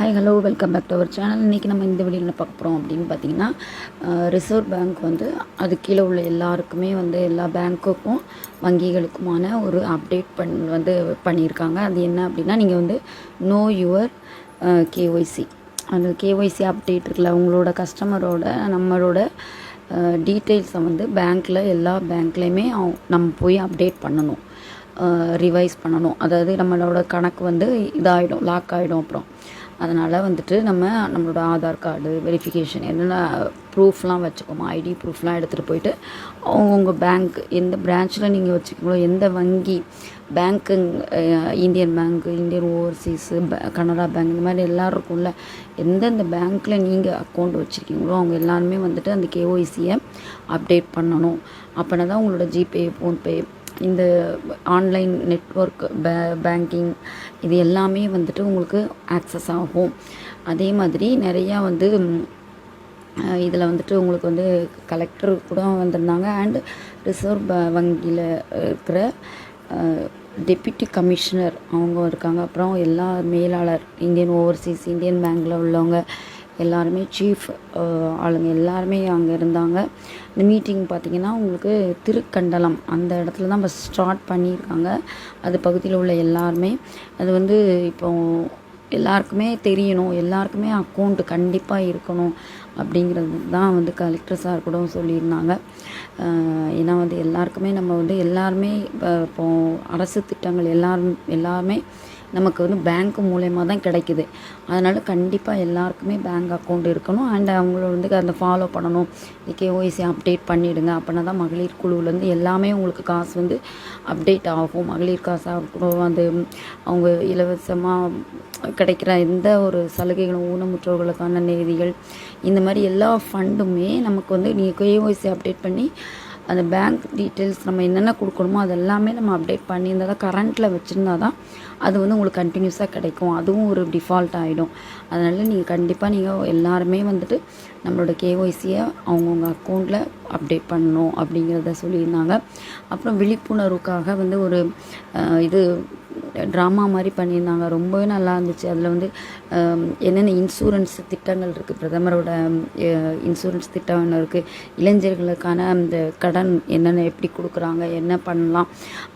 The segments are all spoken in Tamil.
Hi hello welcome back to our channel இன்றைக்கி நம்ம இந்த வீடியோவில் பார்க்க போகிறோம் அப்படின்னு பார்த்தீங்கன்னா ரிசர்வ் பேங்க் வந்து அது கீழே உள்ள எல்லாருக்குமே வந்து எல்லா பேங்க்குக்கும் வங்கிகளுக்குமான ஒரு அப்டேட் பண் வந்து பண்ணியிருக்காங்க. அது என்ன அப்படின்னா நீங்கள் வந்து நோ யுவர் கேஒய்சி அந்த கேஒய்சி அப்டேட் இருக்குல்ல உங்களோட கஸ்டமரோட நம்மளோட டீட்டெயில்ஸை வந்து பேங்க்கில் எல்லா பேங்க்லேயுமே நம்ம போய் அப்டேட் பண்ணணும். ரிவைஸ் பண்ணணும். அதாவது நம்மளோட கணக்கு வந்து இதாகிடும் லாக் ஆகிடும் அப்புறம். அதனால் வந்துட்டு நம்ம நம்மளோட ஆதார் கார்டு வெரிஃபிகேஷன் என்னென்ன ப்ரூஃப்லாம் வச்சுக்கோமா ஐடி ப்ரூஃப்லாம் எடுத்துகிட்டு போயிட்டு அவங்கவுங்க பேங்க் எந்த பிரான்ச்சில் நீங்கள் வச்சுக்கீங்களோ எந்த வங்கி bank Indian bank Indian overseas Canara bank இந்த மாதிரி எல்லோரும் இருக்கும்ல எந்தெந்த பேங்க்கில் நீங்கள் அக்கௌண்ட் வச்சுருக்கீங்களோ அவங்க எல்லாருமே வந்துட்டு அந்த கேஒய்சியை அப்டேட் பண்ணணும். அப்படின்னா தான் உங்களோட ஜிபே ஃபோன்பே இந்த ஆன்லைன் நெட்ஒர்க் பே பேங்கிங் இது எல்லாமே வந்துட்டு உங்களுக்கு ஆக்சஸ் ஆகும். அதே மாதிரி நிறையா வந்து இதில் வந்துட்டு உங்களுக்கு வந்து கலெக்டர் கூட வந்திருந்தாங்க. அண்டு ரிசர்வ் வங்கியில் இருக்கிற டெப்யூட்டி கமிஷனர் அவங்க இருக்காங்க. அப்புறம் எல்லா மேலாளர் இந்தியன் ஓவர்சீஸ் இந்தியன் பேங்க்கில் உள்ளவங்க எல்லாருமே சீஃப் ஆளுங்க எல்லாருமே அங்கே இருந்தாங்க. இந்த மீட்டிங் பார்த்திங்கன்னா உங்களுக்கு திருக்கண்டலம் அந்த இடத்துல தான் ஃபஸ்ட் ஸ்டார்ட் பண்ணியிருக்காங்க. அது பகுதியில் உள்ள எல்லாருமே. அது வந்து இப்போ எல்லாருக்குமே தெரியணும். எல்லாருக்குமே அக்கௌண்ட் கண்டிப்பாக இருக்கணும் அப்படிங்கிறது தான் வந்து கலெக்டர் சார் கூட சொல்லியிருந்தாங்க. ஏன்னா வந்து எல்லாருக்குமே நம்ம வந்து எல்லாருமே இப்போ அரசு திட்டங்கள் எல்லாரும் எல்லாருமே நமக்கு வந்து பேங்க் மூலயமா தான் கிடைக்குது. அதனால் கண்டிப்பாக எல்லாருக்குமே பேங்க் அக்கௌண்ட் இருக்கணும். அண்ட் அவங்கள வந்து அந்த ஃபாலோ பண்ணணும். கேஒய்சி அப்டேட் பண்ணிவிடுங்க அப்படின்னா தான் மகளிர் குழுவிலேருந்து எல்லாமே உங்களுக்கு காசு வந்து அப்டேட் ஆகும். மகளிர் காசு ஆகட்டும் அந்த அவங்க இலவசமாக கிடைக்கிற எந்த ஒரு சலுகைகளும் ஊனமுற்றோர்களுக்கான நிதிகள் இந்த மாதிரி எல்லா ஃபண்டுமே நமக்கு வந்து நீங்கள் கேஒய்சி அப்டேட் பண்ணி அந்த பேங்க் டீட்டெயில்ஸ் நம்ம என்னென்ன கொடுக்கணுமோ அது எல்லாமே நம்ம அப்டேட் பண்ணியிருந்தா தான் கரண்ட்டில் வச்சுருந்தா தான் அது வந்து உங்களுக்கு கண்டினியூஸாக கிடைக்கும். அதுவும் ஒரு டிஃபால்ட் ஆகிடும் அதனால் நீங்கள் கண்டிப்பாக நீங்கள் எல்லாருமே வந்துட்டு நம்மளோட கேஒய்சியை அவங்கவுங்க அக்கௌண்ட்டில் அப்டேட் பண்ணணும் அப்படிங்கிறத சொல்லியிருந்தாங்க. அப்புறம் விழிப்புணர்வுக்காக வந்து ஒரு இது ட்ராமா மாதிரி பண்ணியிருந்தாங்க. ரொம்பவே நல்லா இருந்துச்சு. அதில் வந்து என்னென்ன இன்சூரன்ஸ் திட்டங்கள் இருக்குது பிரதமரோட இன்சூரன்ஸ் திட்டம் இருக்குது இளைஞர்களுக்கான அந்த கடன் என்னென்ன எப்படி கொடுக்குறாங்க? என்ன பண்ணலாம்?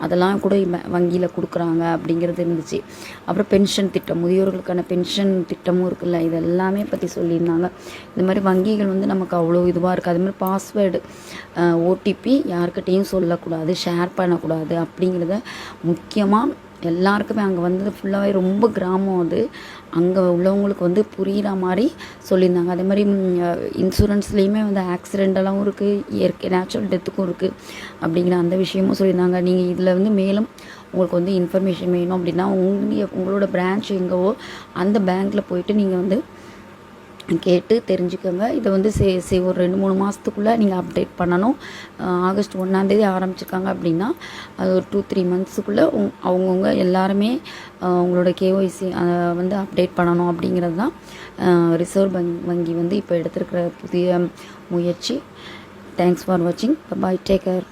அதெல்லாம் கூட வங்கியில் கொடுக்குறாங்க அப்படிங்கிறது இருந்துச்சு. அப்புறம் பென்ஷன் திட்டம். முதியோர்களுக்கான பென்ஷன் திட்டமும் இருக்குல்ல? இது எல்லாமே பற்றி சொல்லியிருந்தாங்க. இந்த மாதிரி வங்கிகள் வந்து நமக்கு அவ்வளோ இதுவாக இருக்குது அது மாதிரி பாஸ்வேர்டு ஓடிபி யாருக்கிட்டேயும் சொல்லக்கூடாது ஷேர் பண்ணக்கூடாது அப்படிங்கிறத முக்கியமாக எல்லாருக்குமே அங்கே வந்தது ஃபுல்லாகவே ரொம்ப கிராமம் அது. அங்கே உள்ளவங்களுக்கு வந்து புரிகிற மாதிரி சொல்லியிருந்தாங்க. அதே மாதிரி இன்சூரன்ஸ்லேயுமே வந்து ஆக்சிடெண்டெல்லாம் இருக்குது இயற்கை நேச்சுரல் டெத்துக்கும் இருக்குது அப்படிங்கிற அந்த விஷயமும் சொல்லியிருந்தாங்க. நீங்கள் இதில் வந்து மேலும் உங்களுக்கு வந்து இன்ஃபர்மேஷன் வேணும் அப்படின்னா உங்கள் உங்களோட பிரான்ச் எங்கவோ அந்த பேங்க்கில் போயிட்டு நீங்கள் வந்து கேட்டு தெரிஞ்சுக்கோங்க. இதை வந்து சே சே ஒரு ரெண்டு மூணு மாதத்துக்குள்ளே நீங்கள் அப்டேட் பண்ணணும். ஆகஸ்ட் ஒன்றாந்தேதி ஆரம்பிச்சிருக்காங்க அப்படின்னா அது ஒரு டூ த்ரீ மந்த்ஸுக்குள்ளே உங் அவங்கவுங்க எல்லாருமே உங்களோட கேஒய்சி வந்து அப்டேட் பண்ணணும் அப்படிங்கிறது தான் ரிசர்வ் வங்கி வந்து இப்போ எடுத்திருக்கிற புதிய முயற்சி. தேங்க்ஸ் ஃபார் வாட்சிங் பாய் டேக் கேர்